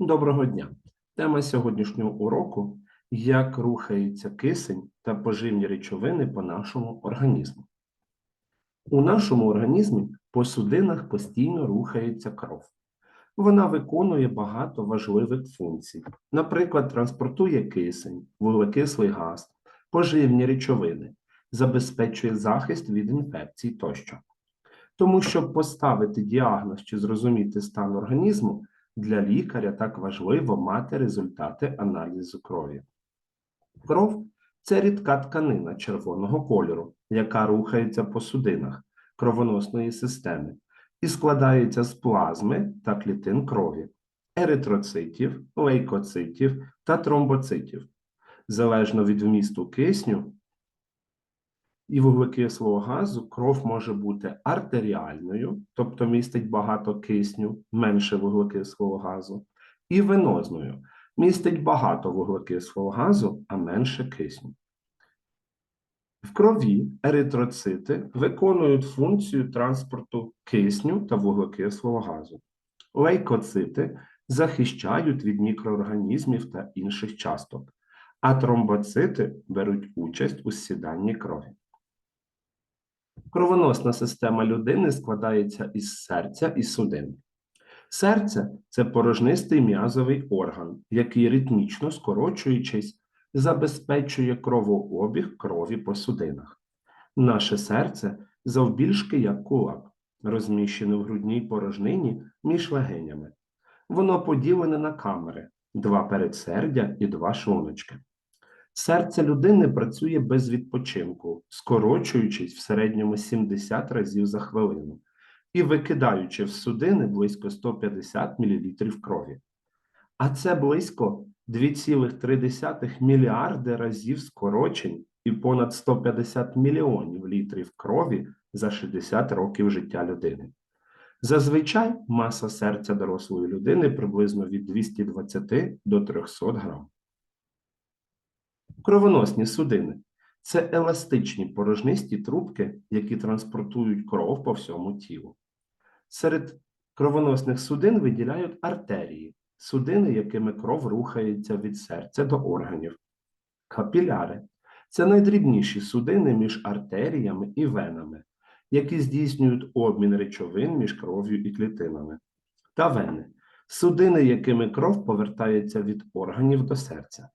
Доброго дня! Тема сьогоднішнього уроку як рухається кисень та поживні речовини по нашому організму. У нашому організмі по судинах постійно рухається кров. Вона виконує багато важливих функцій. Наприклад, транспортує кисень, вуглекислий газ, поживні речовини, забезпечує захист від інфекцій тощо. Тому, щоб поставити діагноз чи зрозуміти стан організму, для лікаря так важливо мати результати аналізу крові. Кров це рідка тканина червоного кольору, яка рухається по судинах кровоносної системи і складається з плазми та клітин крові, еритроцитів, лейкоцитів та тромбоцитів. Залежно від вмісту кисню і вуглекислого газу, кров може бути артеріальною, тобто містить багато кисню, менше вуглекислого газу, і венозною, містить багато вуглекислого газу, а менше кисню. В крові еритроцити виконують функцію транспорту кисню та вуглекислого газу. Лейкоцити захищають від мікроорганізмів та інших часток, а тромбоцити беруть участь у сіданні крові. Кровоносна система людини складається із серця і судин. Серце це порожнистий м'язовий орган, який ритмічно скорочуючись, забезпечує кровообіг крові по судинах. Наше серце завбільшки як кулак, розміщене в грудній порожнині між легенями. Воно поділене на камери, два передсердя і два шлуночки. Серце людини працює без відпочинку, скорочуючись в середньому 70 разів за хвилину і викидаючи в судини близько 150 мл крові. А це близько 2,3 мільярди разів скорочень і понад 150 мільйонів літрів крові за 60 років життя людини. Зазвичай маса серця дорослої людини приблизно від 220 до 300 грам. Кровоносні судини це еластичні порожнисті трубки, які транспортують кров по всьому тілу. Серед кровоносних судин виділяють артерії, судини, якими кров рухається від серця до органів. Капіляри це найдрібніші судини між артеріями і венами, які здійснюють обмін речовин між кров'ю і клітинами. Та вени судини, якими кров повертається від органів до серця.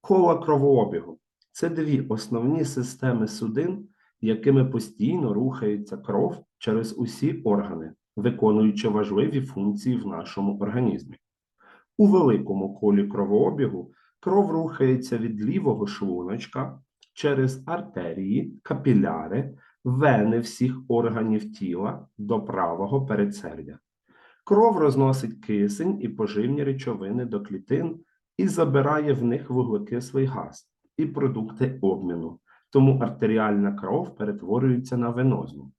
Кола кровообігу це дві основні системи судин, якими постійно рухається кров через усі органи, виконуючи важливі функції в нашому організмі. У великому колі кровообігу кров рухається від лівого шлуночка через артерії, капіляри, вени всіх органів тіла до правого передсердя. Кров розносить кисень і поживні речовини до клітин і забирає в них вуглекислий газ і продукти обміну, тому артеріальна кров перетворюється на венозну.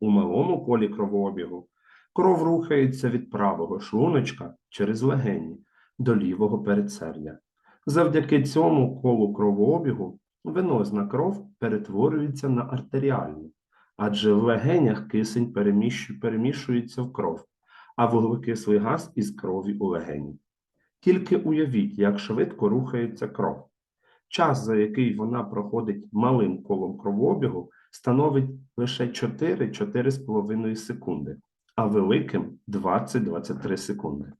У малому колі кровообігу кров рухається від правого шлуночка через легені до лівого передсердя. Завдяки цьому колу кровообігу венозна кров перетворюється на артеріальну, адже в легенях кисень перемішується в кров, а вуглекислий газ із крові у легені. Тільки уявіть, як швидко рухається кров. Час, за який вона проходить малим колом кровообігу, становить лише 4-4,5 секунди, а великим 20-23 секунди.